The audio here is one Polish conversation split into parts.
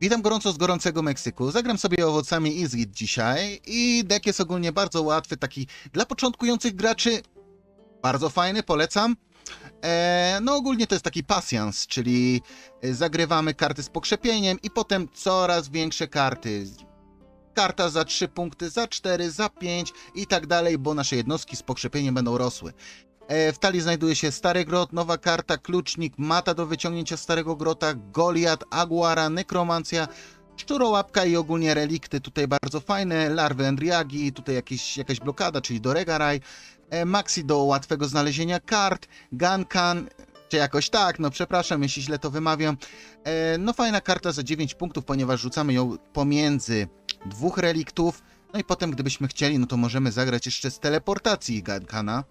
Witam gorąco z gorącego Meksyku. Zagram sobie owocami Izgit dzisiaj i deck jest ogólnie bardzo łatwy, taki dla początkujących graczy bardzo fajny, polecam. E, no ogólnie to jest taki pasjans, czyli e, zagrywamy karty z pokrzepieniem i potem coraz większe karty. Karta za 3 punkty, za 4, za 5 i tak dalej, bo nasze jednostki z pokrzepieniem będą rosły. E, W talii znajduje się Stary Grot, nowa karta, klucznik, mata do wyciągnięcia Starego Grota, Goliat, Aguara, Nekromancja, Szczurołapka i ogólnie relikty. Tutaj bardzo fajne, larwy Endriagi, tutaj jakieś, jakaś blokada, czyli do Regaraj, e, Maxi do łatwego znalezienia kart, Gankan, czy jakoś tak, no przepraszam, jeśli źle to wymawiam. E, No fajna karta za 9 punktów, ponieważ rzucamy ją pomiędzy dwóch reliktów, no i potem gdybyśmy chcieli, no to możemy zagrać jeszcze z teleportacji Gankana,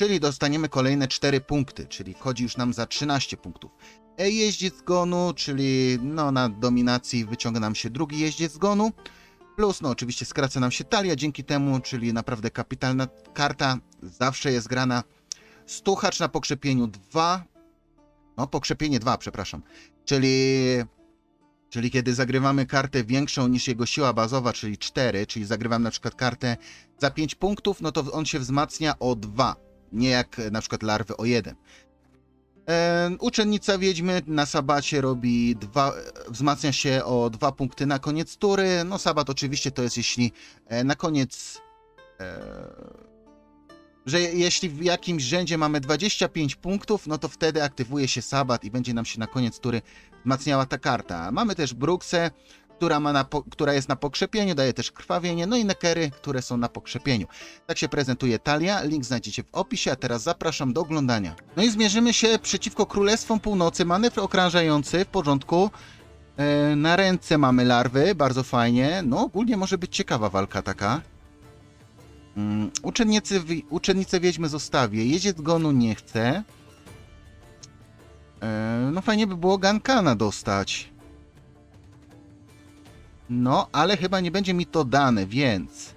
czyli dostaniemy kolejne 4 punkty, czyli chodzi już nam za 13 punktów. E, Jeździec gonu, czyli no na dominacji wyciąga nam się drugi jeździec gonu, plus no oczywiście skraca nam się talia dzięki temu, czyli naprawdę kapitalna karta, zawsze jest grana. Stuchacz na pokrzepieniu 2, no pokrzepienie 2, przepraszam, czyli Czyli kiedy zagrywamy kartę większą niż jego siła bazowa, czyli 4, czyli zagrywam na przykład kartę za 5 punktów, no to on się wzmacnia o 2, nie jak e, na przykład larwy o 1. E, uczennica wiedźmy na sabacie robi dwa, e, wzmacnia się o 2 punkty na koniec tury. No sabat oczywiście to jest jeśli na koniec że je- jeśli w jakimś rzędzie mamy 25 punktów, no to wtedy aktywuje się sabat i będzie nam się na koniec tury wzmacniała ta karta. Mamy też Bruksę, która, ma na która jest na pokrzepieniu, daje też krwawienie, no i nekery, które są na pokrzepieniu. Tak się prezentuje talia, link znajdziecie w opisie, a teraz zapraszam do oglądania. No i zmierzymy się przeciwko Królestwom Północy, manewr okrążający, w porządku. E, na ręce mamy larwy, bardzo fajnie, no ogólnie może być ciekawa walka taka. Mm, uczennicy, uczennicę wiedźmy zostawię, jeździec gonu nie chcę. E, No fajnie by było Gankana dostać. No, ale chyba nie będzie mi to dane, więc...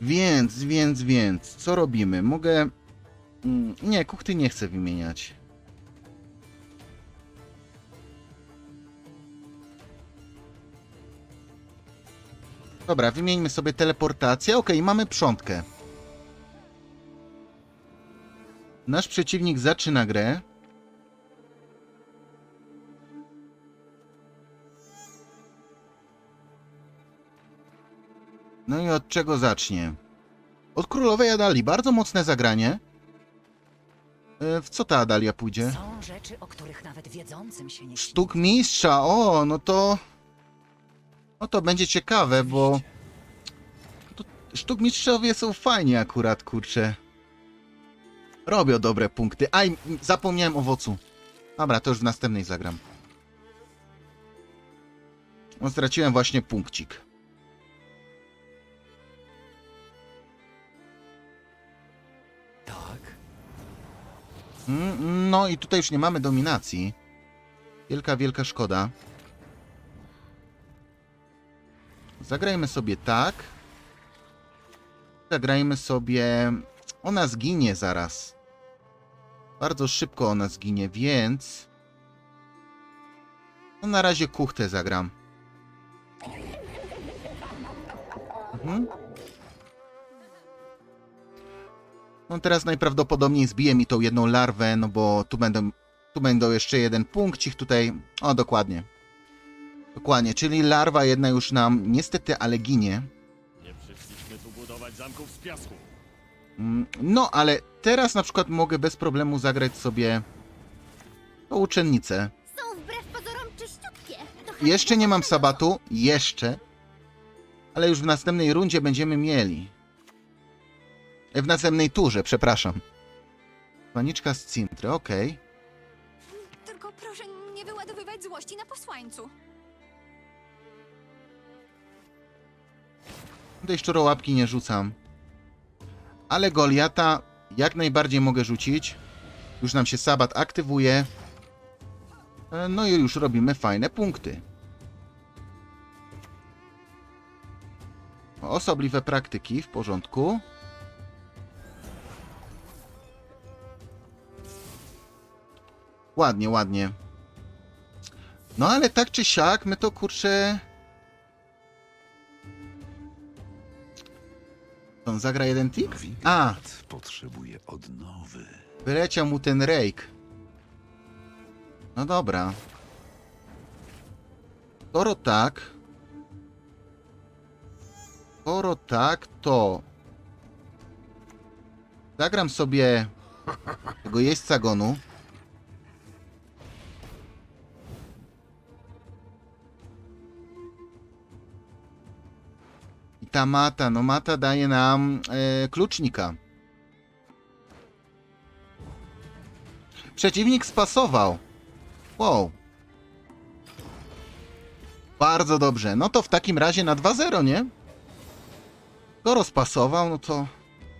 Więc, więc, więc, co robimy? Mogę... Mm, Nie, kuchty nie chcę wymieniać. Dobra, wymieńmy sobie teleportację. Okej, mamy przątkę. Nasz przeciwnik zaczyna grę. No i od czego zacznie? Od królowej Adali. Bardzo mocne zagranie. E, W co ta Adalia pójdzie? Są rzeczy, o których nawet wiedzącym się nie Sztuk mistrza. O, no to. No to będzie ciekawe, bo. To sztuk mistrzowie są fajni akurat, kurczę. Robią dobre punkty. Aj, zapomniałem owocu. Dobra, to już w następnej zagram. No, straciłem właśnie punkcik. No i tutaj już nie mamy dominacji. Wielka, wielka szkoda. Zagrajmy sobie tak. Zagrajmy sobie... Ona zginie zaraz. Bardzo szybko ona zginie, więc... No na razie kuchtę zagram. Mhm. No teraz najprawdopodobniej zbije mi tą jedną larwę, no bo tu będą, tu będą jeszcze jeden punkcik tutaj. O, dokładnie. Dokładnie, czyli larwa jedna już nam niestety, ale ginie. Nie przyszliśmy tu budować zamków z piasku. Mm, No, ale teraz na przykład mogę bez problemu zagrać sobie tą uczennicę. Są wbrew pozorom czyściutkie. Jeszcze nie mam sabatu, jeszcze. Ale już w następnej rundzie będziemy mieli. W następnej turze, przepraszam. Paniczka z Cintry, okej. Tylko proszę nie wyładowywać złości na posłańcu. Tej szczurołapki nie rzucam. Ale Goliata jak najbardziej mogę rzucić. Już nam się sabat aktywuje. E, No i już robimy fajne punkty. Osobliwe praktyki, w porządku. Ładnie, ładnie. No ale tak czy siak, my to kurczę... On zagra jeden tik? A, potrzebuje odnowy. wyleciał mu ten rake. No dobra. Skoro tak... Skoro tak, to... Zagram sobie tego jeźdźca gonu. Ta mata, no mata daje nam e, klucznika. Przeciwnik spasował. Wow. Bardzo dobrze. No to w takim razie na 2-0, nie? Skoro spasował, no to,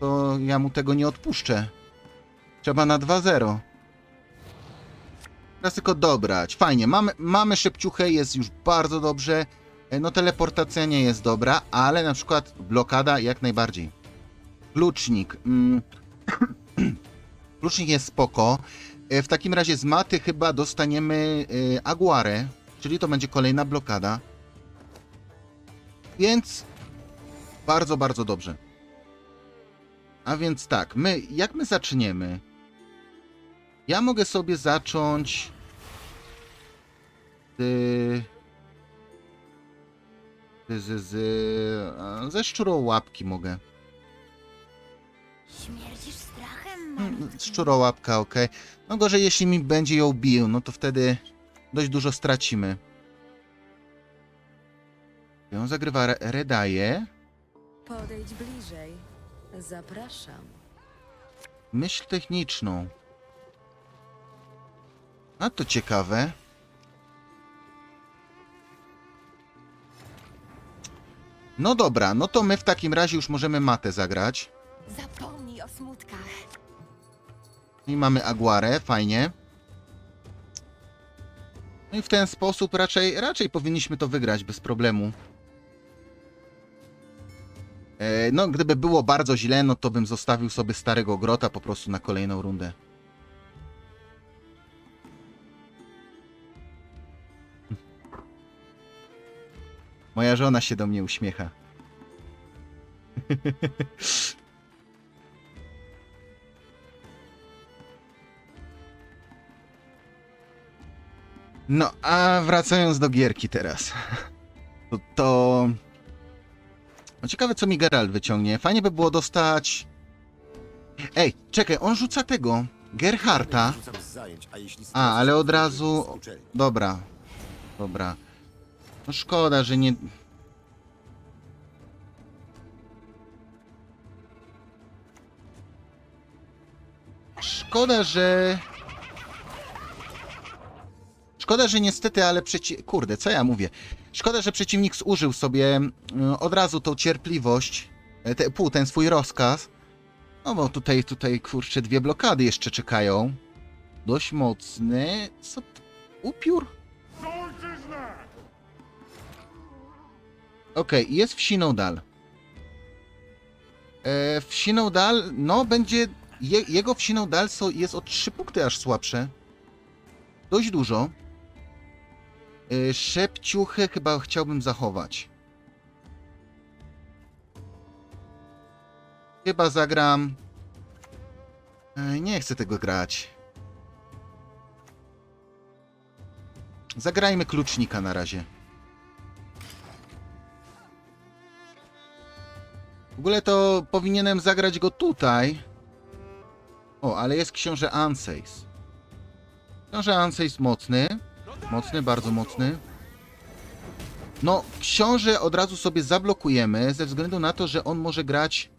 to ja mu tego nie odpuszczę. Trzeba na 2-0. Teraz tylko dobrać. Fajnie, mamy, mamy szybciuchę, jest już bardzo dobrze. E, No teleportacja nie jest dobra, ale na przykład blokada jak najbardziej. Klucznik. Mm. Klucznik jest spoko. E, W takim razie z maty chyba dostaniemy e, Aguarę, czyli to będzie kolejna blokada. Więc bardzo, bardzo dobrze. A więc tak, my, jak my zaczniemy? Ja mogę sobie zacząć z, z, z, a, ze szczurołapki mogę. Śmierdzisz strachem, Mm, malutki? Szczurołapka, ok. No gorzej, jeśli mi będzie ją bił, no to wtedy dość dużo stracimy. On zagrywa re- Redaje. Podejdź bliżej. Zapraszam. Myśl techniczną. A to ciekawe. No dobra, no to my w takim razie już możemy matę zagrać. Zapomnij o smutkach. I mamy Aguarę, fajnie. No i w ten sposób raczej, raczej powinniśmy to wygrać bez problemu. E, no, gdyby było bardzo źle, no to bym zostawił sobie starego grota po prostu na kolejną rundę. Moja żona się do mnie uśmiecha. No, a wracając do gierki teraz. To, to... No ciekawe, co mi Geralt wyciągnie. Fajnie by było dostać... Ej, czekaj, on rzuca tego. Gerharta. A ale od razu... Dobra. Dobra. No szkoda, że nie... Szkoda, że... Szkoda, że niestety, ale przeci... Kurde, co ja mówię? Szkoda, że przeciwnik zużył sobie y, od razu tą cierpliwość, e, te, pół, ten swój rozkaz. No bo tutaj, tutaj, kurczę, dwie blokady jeszcze czekają. Dość mocny. Co? Upiór? Okej, jest w Sinodal. E, w Sinodal, no będzie... Je, jego w Sinodal so, jest o 3 punkty aż słabsze. Dość dużo. E, chyba chciałbym zachować. Chyba zagram... E, nie chcę tego grać. Zagrajmy klucznika na razie. W ogóle to powinienem zagrać go tutaj. O, ale jest książę Anseis. Książę Anseis mocny. Mocny, bardzo mocny. No, książę od razu sobie zablokujemy, ze względu na to, że on może grać...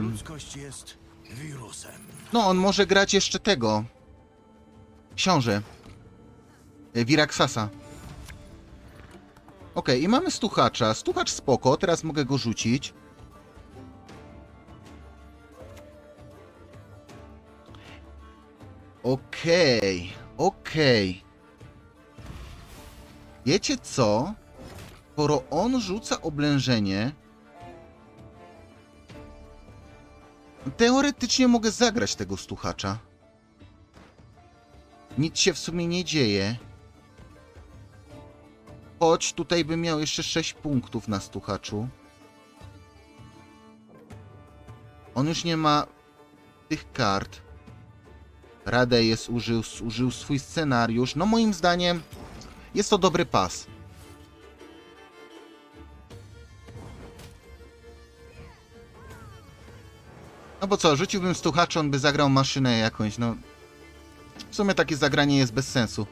Ludzkość jest wirusem. no, on może grać jeszcze tego. Książę. Viraxasa. Okej, i mamy stuchacza. Stuchacz spoko, teraz mogę go rzucić. Okej, okej. Wiecie co? Skoro on rzuca oblężenie, Teoretycznie mogę zagrać tego stuchacza. Nic się w sumie nie dzieje. Choć tutaj bym miał jeszcze 6 punktów na stuchaczu. On już nie ma tych kart. Radę jest użył, użył swój scenariusz. No moim zdaniem jest to dobry pas. No bo co, rzuciłbym stuchacza, on by zagrał maszynę jakąś, no. W sumie takie zagranie jest bez sensu.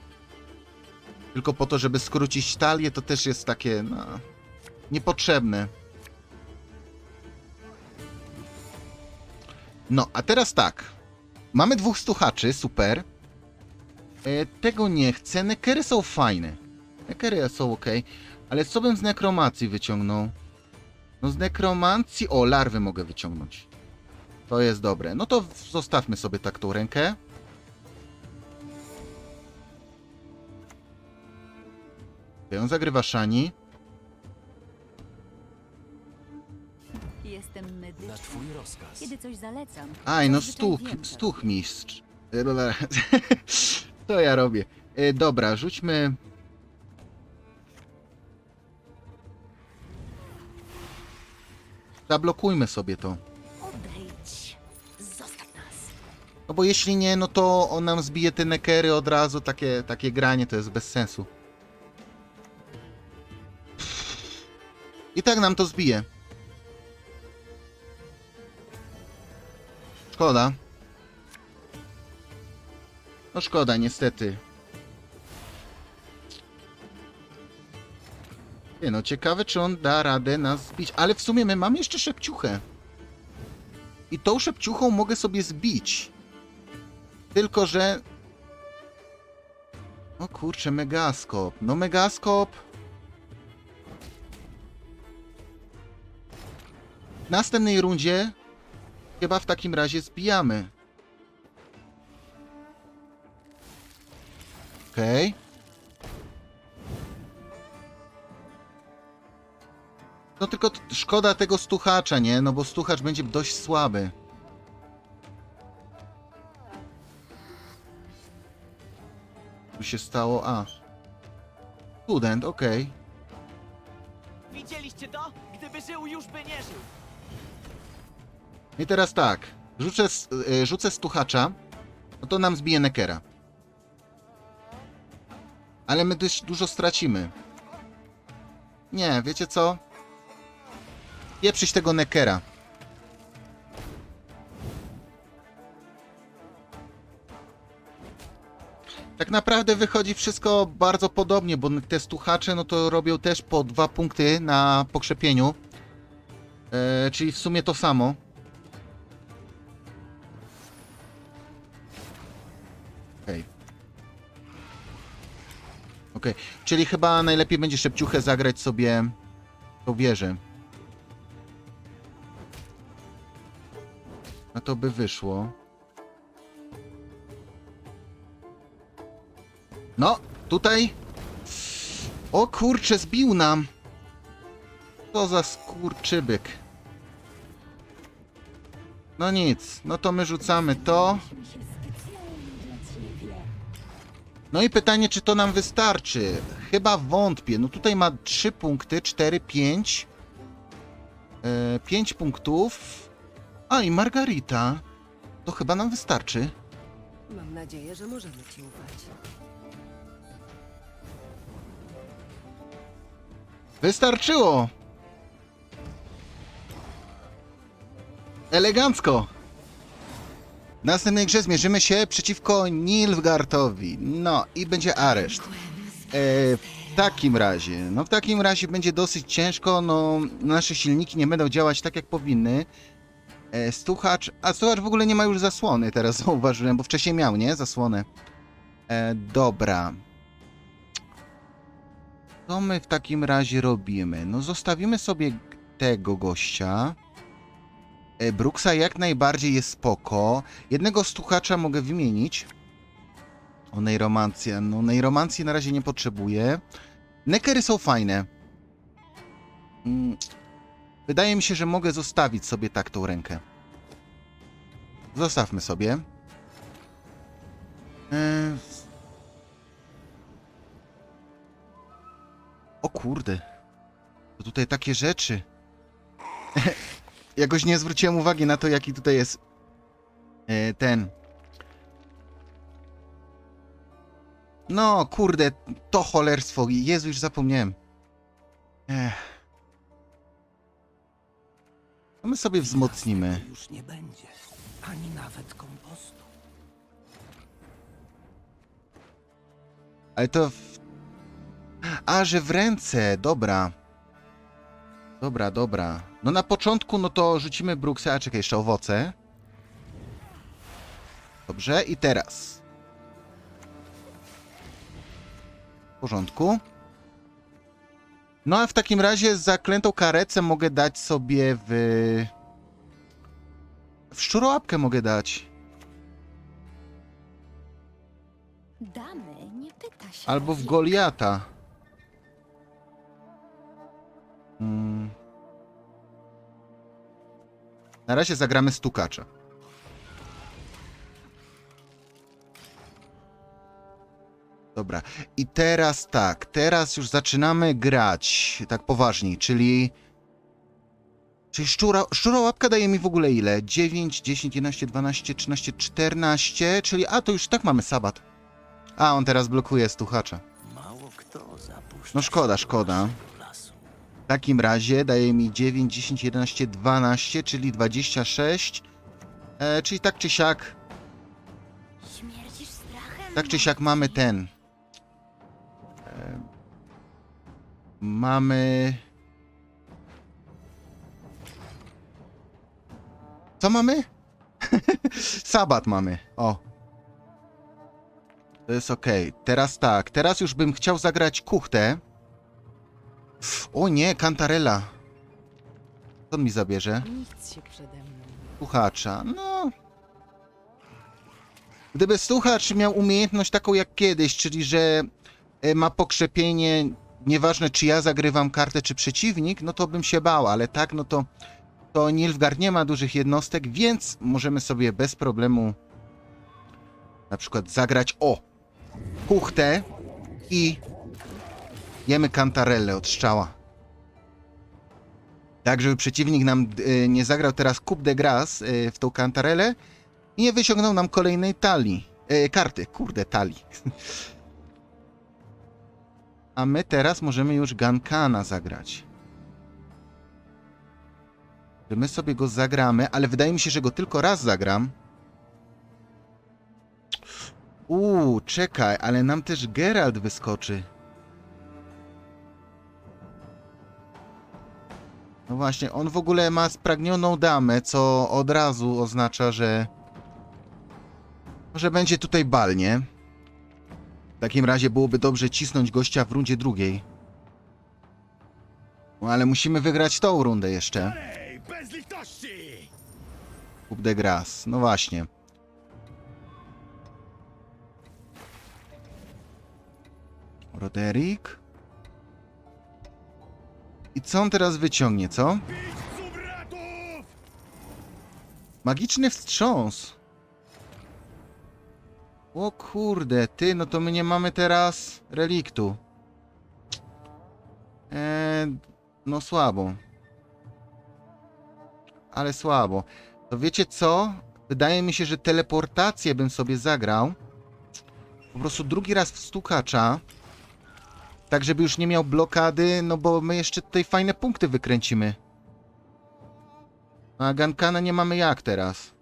Tylko po to, żeby skrócić talię, to też jest takie, no... Niepotrzebne. No, a teraz tak. Mamy dwóch stuchaczy, super. E, tego nie chcę. Nekery są fajne. Nekery są ok. Ale co bym z nekromancji wyciągnął? No z nekromancji... O, larwy mogę wyciągnąć. To jest dobre. No to zostawmy sobie tak tą rękę. Okej, On zagrywa Shani. Jestem medyczna. Na twój rozkaz. Kiedy coś zalecam, Aj, no stuch, stuch mistrz. To ja robię. E, dobra, rzućmy... Zablokujmy sobie to. Odejdź. Zostaw nas. No bo jeśli nie, no to on nam zbije te nekery od razu, takie, takie granie to jest bez sensu. I tak nam to zbije. Szkoda. No szkoda, niestety. Nie no, ciekawe czy on da radę nas zbić, ale w sumie my mamy jeszcze szepciuchę. I tą szepciuchą mogę sobie zbić. Tylko, że... O kurczę, megaskop. No megaskop... następnej rundzie chyba w takim razie zbijamy. Okej. No tylko szkoda tego stuchacza, nie? No bo stuchacz będzie dość słaby. Tu się stało? A. Student, okej. Widzieliście to? Gdyby żył, już by nie żył. I teraz tak. Rzucę, y, rzucę stuchacza. No to nam zbije Nekera. Ale my też dużo stracimy. Nie, wiecie co? Pieprzyć tego Nekera. Tak naprawdę wychodzi wszystko bardzo podobnie, bo te stuchacze no to robią też po dwa punkty na pokrzepieniu. E, czyli w sumie to samo. Okej, czyli chyba najlepiej będzie szybciuchę zagrać sobie tą wieżę. No to by wyszło. No, tutaj. O kurczę, zbił nam. Co za skurczybyk. No nic, no to my rzucamy to. No i pytanie, czy to nam wystarczy? Chyba wątpię. No tutaj ma 3 punkty, 4, 5. 5 punktów. A i Margarita. To chyba nam wystarczy. Mam nadzieję, że możemy ci ufać. Wystarczyło! Elegancko! Następnej grze zmierzymy się przeciwko Nilfgaardowi. No i będzie areszt. E, w takim razie, no w takim razie będzie dosyć ciężko, no nasze silniki nie będą działać tak jak powinny. E, stuchacz, a stuchacz w ogóle nie ma już zasłony, teraz zauważyłem, bo wcześniej miał, nie? Zasłonę. E, dobra. Co my w takim razie robimy? No zostawimy sobie tego gościa. E, Brooksa jak najbardziej jest spoko. Jednego stuchacza mogę wymienić. O Nejromancję. No Nejromancji na razie nie potrzebuję. Nekery są fajne. Mm, Wydaje mi się, że mogę zostawić sobie tak tą rękę. Zostawmy sobie. E, O kurde. To tutaj takie rzeczy. Jakoś nie zwróciłem uwagi na to, jaki tutaj jest e, ten. No, kurde, to cholerstwo. Jezu, już zapomniałem. Ech. No my sobie wzmocnimy. Już nie będzie. Ani nawet kompostu. Ale to. W... A, że w ręce, dobra. Dobra, dobra. No na początku, no to rzucimy bruksę, a czekaj, jeszcze owoce. Dobrze, i teraz. W porządku. No a w takim razie zaklętą karecę mogę dać sobie w... W szczurołapkę mogę dać. Damy nie pyta się. Albo w. Goliata. Mm. Na razie zagramy stukacza. Dobra. I teraz tak, teraz już zaczynamy grać tak poważniej, czyli Czyli szczura, szczurołapka daje mi w ogóle ile? 9, 10, 11, 12, 13, 14, czyli a to już tak mamy sabat. A, on teraz blokuje stuchacza. Mało kto zapuszcza. No szkoda, szkoda. Takim razie daje mi 9, 10, 11, 12, czyli 26. E, czyli tak czy siak, Śmierdzisz strachem? tak czy siak mamy ten. E, mamy. Co mamy? Sabat mamy. O. To jest okej. Teraz tak. Teraz już bym chciał zagrać kuchtę. O nie, kantarela. Co on mi zabierze? Nic się przede mną. Słuchacza. No. Gdyby słuchacz miał umiejętność taką jak kiedyś, czyli że e, ma pokrzepienie, nieważne czy ja zagrywam kartę, czy przeciwnik, no to bym się bał, ale tak, no to, to Nilfgaard nie ma dużych jednostek, więc możemy sobie bez problemu na przykład zagrać o kuchtę i jemy kantarellę od strzała. Tak, żeby przeciwnik nam e, nie zagrał teraz coup de grâce e, w tą kantarelę i nie wyciągnął nam kolejnej talii. E, karty, kurde, talii. A my teraz możemy już Gankana zagrać. Że my sobie go zagramy, ale wydaje mi się, że go tylko raz zagram. Uuu, czekaj, ale nam też Geralt wyskoczy. No właśnie, on w ogóle ma spragnioną damę, co od razu oznacza, że. że będzie tutaj bal, nie? W takim razie byłoby dobrze cisnąć gościa w rundzie drugiej. No ale musimy wygrać tą rundę jeszcze. Bez litości! De grâce. No właśnie. Roderick. I co on teraz wyciągnie, co? Magiczny wstrząs. O kurde, ty, no to my nie mamy teraz reliktu. Eee, no słabo. Ale słabo. To wiecie co? Wydaje mi się, że teleportację bym sobie zagrał. Po prostu drugi raz w stukacza. Tak, żeby już nie miał blokady, no bo my jeszcze tutaj fajne punkty wykręcimy. A Gankana nie mamy jak teraz.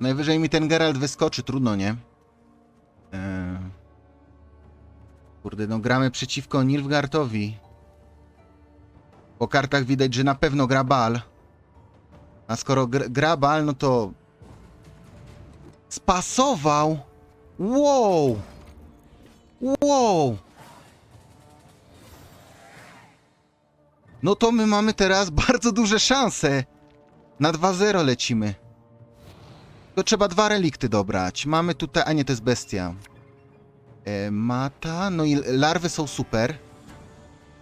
Najwyżej mi ten Geralt wyskoczy, trudno, nie? Eee... Kurde, no gramy przeciwko Nilfgaardowi. Po kartach widać, że na pewno gra Bal. A skoro gr gra Bal, no to... Spasował! Wow! Wow! No to my mamy teraz bardzo duże szanse. Na 2-0 lecimy. To trzeba dwa relikty dobrać. Mamy tutaj... A nie, to jest bestia. E, mata. No i larwy są super.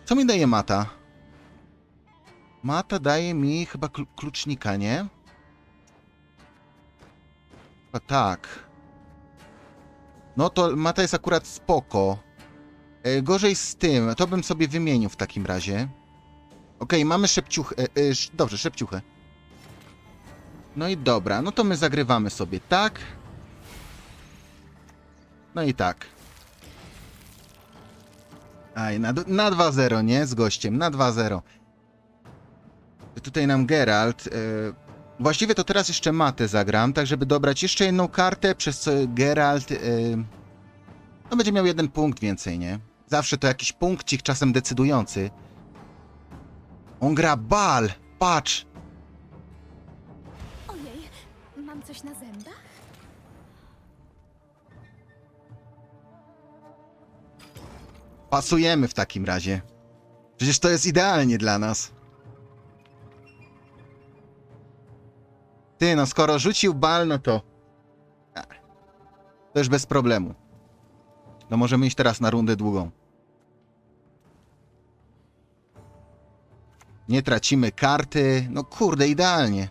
Co mi daje mata? Mata daje mi chyba kl klucznika, nie? A tak. No to mata jest akurat spoko. E, gorzej z tym, to bym sobie wymienił w takim razie. Okej, mamy szepciuchę. E, e, sz- dobrze, szepciuchę. No i dobra, no to my zagrywamy sobie tak. No i tak. Aj, na, na 2-0, nie? Z gościem, na 2-0. Tutaj nam Geralt. E, właściwie to teraz jeszcze matę zagram, tak żeby dobrać jeszcze jedną kartę, przez co Geralt. E, no będzie miał jeden punkt więcej, nie? Zawsze to jakiś punkcik, czasem decydujący. On gra bal! Patrz! Ojej, mam coś na zębach? Pasujemy w takim razie. Przecież to jest idealnie dla nas. Ty, no skoro rzucił bal, no to... To już bez problemu. No możemy iść teraz na rundę długą. Nie tracimy karty. No kurde, idealnie.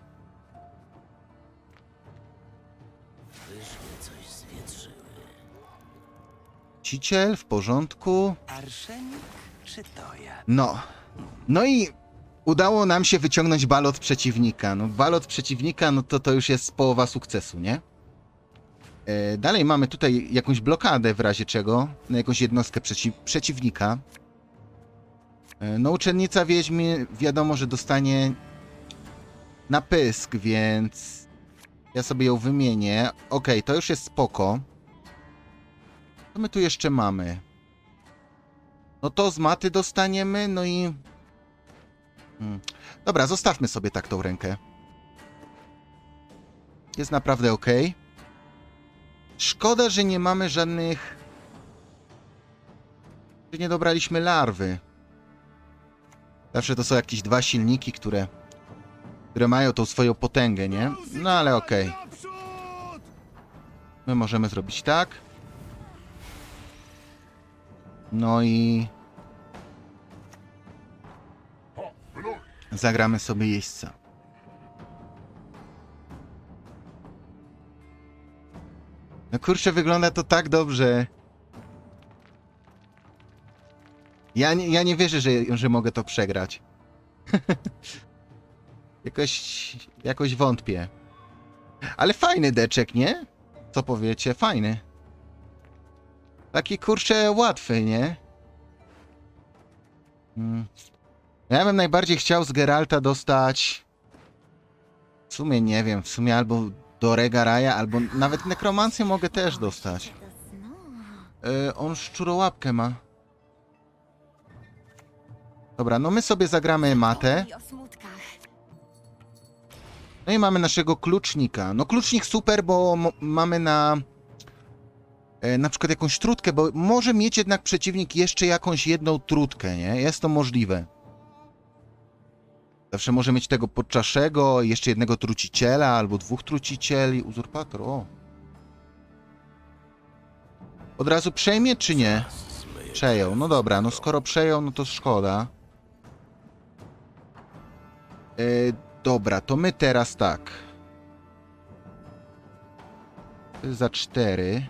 Ciciel, w porządku. Arszenik czy to ja? No. No i udało nam się wyciągnąć bal od przeciwnika. No, bal od przeciwnika, no to to już jest połowa sukcesu, nie? E, dalej mamy tutaj jakąś blokadę w razie czego, na jakąś jednostkę przeci przeciwnika. E, no, uczennica wiedźmy wiadomo, że dostanie na pysk, więc ja sobie ją wymienię. Okej, to już jest spoko. Co my tu jeszcze mamy? No to z maty dostaniemy, no i... Hmm. Dobra, zostawmy sobie tak tą rękę. Jest naprawdę ok. Szkoda, że nie mamy żadnych... Że nie dobraliśmy larwy. Zawsze to są jakieś dwa silniki, które... Które mają tą swoją potęgę, nie? No ale. Naprzód! My możemy zrobić tak. No i... Zagramy sobie jeźdźca. No kurczę, wygląda to tak dobrze. Ja nie, ja nie wierzę, że, że mogę to przegrać. jakoś, jakoś wątpię. Ale fajny deczek, nie? Co powiecie? Fajny. Taki kurczę łatwy, nie? Hmm. Ja bym najbardziej chciał z Geralta dostać. W sumie nie wiem, w sumie albo do Regaraja, albo nawet nekromancję mogę też dostać. E, on szczurołapkę ma. Dobra, no my sobie zagramy matę. No i mamy naszego klucznika. No klucznik super, bo mamy na e, na przykład jakąś trutkę, bo może mieć jednak przeciwnik jeszcze jakąś jedną trutkę, nie? Jest to możliwe. Zawsze może mieć tego podczaszego, jeszcze jednego truciciela, albo dwóch trucicieli. Uzurpator, o. Od razu przejmie, czy nie? Przejął, no dobra, no skoro przejął, no to szkoda. E, dobra, to my teraz tak. Za cztery.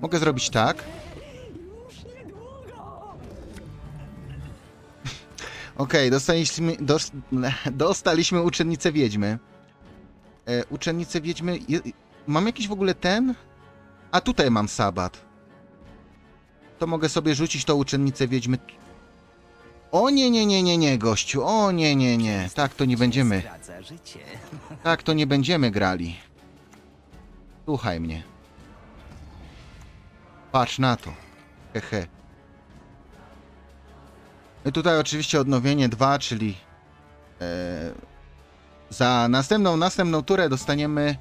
Mogę zrobić tak. Okej, dostaliśmy, dos, dostaliśmy uczennicę wiedźmy. E, uczennicę wiedźmy. Je, mam jakiś w ogóle ten? A tutaj mam sabat. To mogę sobie rzucić tą uczennicę wiedźmy. O nie, nie, nie, nie, nie, gościu. O nie, nie, nie. Tak to nie będziemy. Tak to nie będziemy grali. Słuchaj mnie. Patrz na to. Hehe. I tutaj oczywiście odnowienie 2, czyli e, za następną, następną turę dostaniemy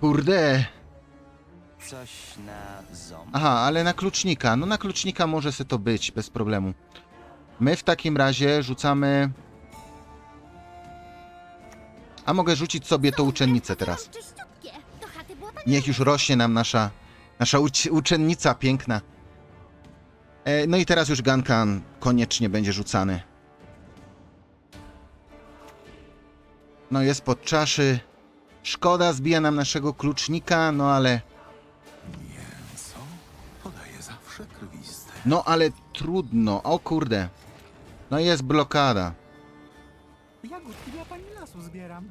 kurde. Coś na ząb. Aha, ale na klucznika. No na klucznika może se to być bez problemu. My w takim razie rzucamy A mogę rzucić sobie tą uczennicę teraz. Tak Niech już rośnie nam nasza, nasza uci- uczennica piękna. E, no i teraz już Gankan koniecznie będzie rzucany. No jest pod czaszy. Szkoda, zbija nam naszego klucznika, no ale... Mięso podaje zawsze krwiste. No ale trudno, o kurde. No jest blokada. Jagódki dla pani lasu zbieram.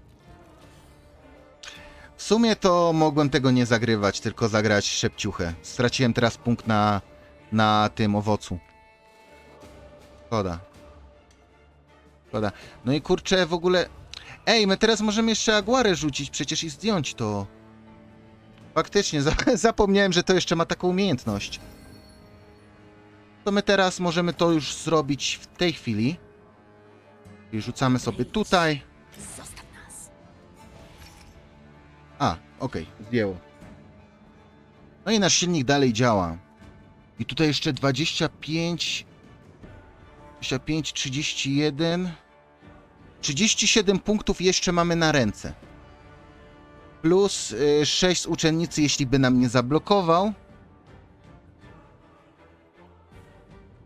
W sumie to mogłem tego nie zagrywać, tylko zagrać szepciuchę. Straciłem teraz punkt na na tym owocu. Szkoda. Szkoda. No i kurczę, w ogóle... Ej, my teraz możemy jeszcze aguarę rzucić przecież i zdjąć to. Faktycznie, za, zapomniałem, że to jeszcze ma taką umiejętność. To my teraz możemy to już zrobić w tej chwili. I rzucamy sobie tutaj. Zostaw nas. A, okej, zdjęło. No i nasz silnik dalej działa. I tutaj jeszcze 25, 25, 31, 37 punktów jeszcze mamy na ręce. Plus y, 6 z uczennicy, jeśli by nam nie zablokował.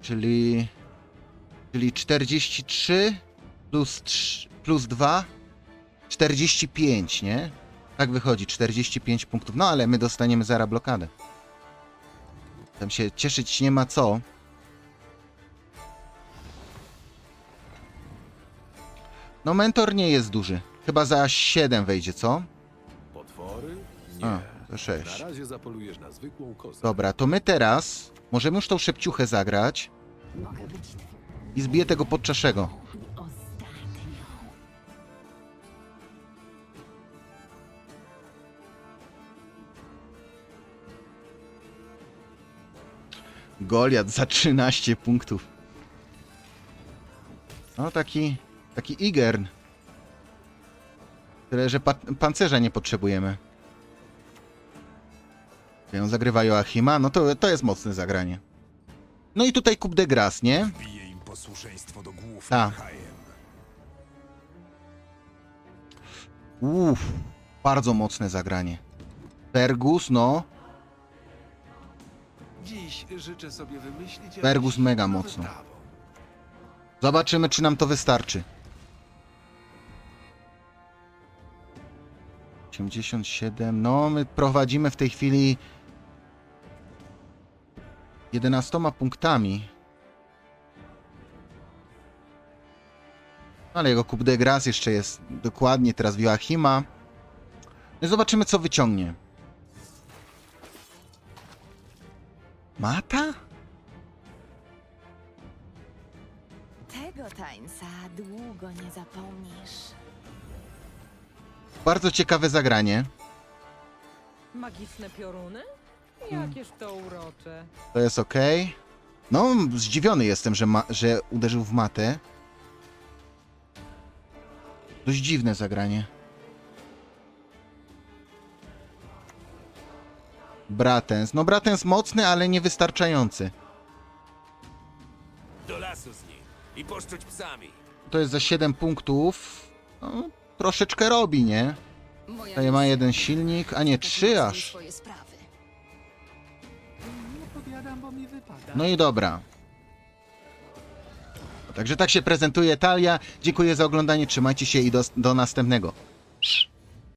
Czyli, czyli 43 plus, 3, plus 2, 45, nie? Tak wychodzi, 45 punktów. No ale my dostaniemy zara blokadę. Tam się cieszyć nie ma co. No mentor nie jest duży. Chyba za 7 wejdzie, co? Potwory? Nie. A, to 6. Na razie zapolujesz na zwykłą kozę. Dobra, to my teraz możemy już tą szepciuchę zagrać Mogę być i zbiję tego podczaszego. Goliat za 13 punktów. No taki, taki Igern. Tyle, że pa pancerza nie potrzebujemy. On zagrywa Joachima, no to, to jest mocne zagranie. No i tutaj Coupe de Grace, nie? Bije im posłuszeństwo do głów Ta. Uff, bardzo mocne zagranie. Fergus, no. Dziś życzę sobie wymyślić Fergus mega mocno. Zobaczymy, czy nam to wystarczy. 87. No, my prowadzimy w tej chwili 11 punktami. Ale jego Coupe de Grace jeszcze jest dokładnie teraz Joachima. No i zobaczymy, co wyciągnie. Mata? Tego tańca długo nie zapomnisz. Bardzo ciekawe zagranie. Magiczne pioruny? Jakież to urocze. To jest ok. No, zdziwiony jestem, że, ma, że uderzył w matę. Dość dziwne zagranie. Bratens. No, Bratens mocny, ale niewystarczający. Do lasu z nim i poszczuć psami. To jest za 7 punktów. No, troszeczkę robi, nie? Moja Tutaj ma jeden silnik, a nie trzy aż. swoje sprawy. Nie powiadam, bo mi wypada. No i dobra. Także tak się prezentuje Talia. Dziękuję za oglądanie, trzymajcie się i do, do następnego.